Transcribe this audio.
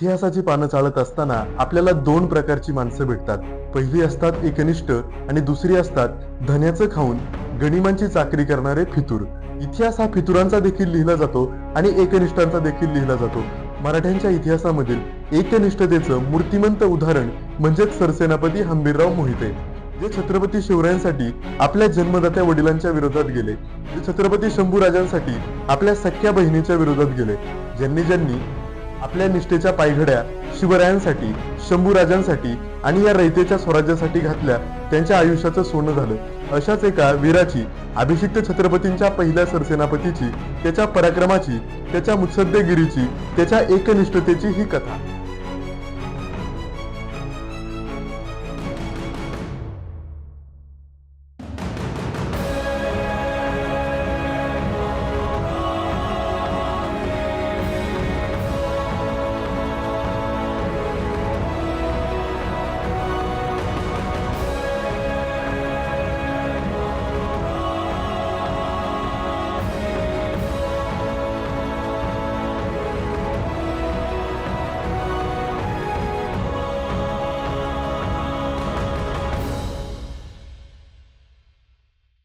इतिहासाची पानं चालत असताना आपल्याला दोन प्रकारची माणसं भेटतात. पहिली असतात एकनिष्ठ आणि दुसरी असतात धन्याचं खाऊन गणिमांची चाकरी करणारे फितूर. इतिहास हा फितुरांचा देखील लिहिला जातो आणि एकनिष्ठांचा देखील लिहिला जातो. मराठ्यांच्या इतिहासामधील एकनिष्ठतेचं मूर्तिमंत उदाहरण म्हणजेच सरसेनापती हंबीरराव मोहिते जे छत्रपती शिवरायांसाठी आपल्या जन्मदात्या वडिलांच्या विरोधात गेले जे छत्रपती शंभूराजांसाठी आपल्या सख्या बहिणीच्या विरोधात गेले ज्यांनी ज्यांनी आपल्या निष्ठेच्या पायघड्या शिवरायांसाठी शंभूराजांसाठी आणि या रयतेच्या स्वराज्यासाठी घातल्या त्यांच्या आयुष्याचं सोनं झालं. अशाच एका वीराची अभिषिक्त छत्रपतींच्या पहिल्या सरसेनापतीची त्याच्या पराक्रमाची त्याच्या मुत्सद्देगिरीची त्याच्या एकनिष्ठतेची ही कथा.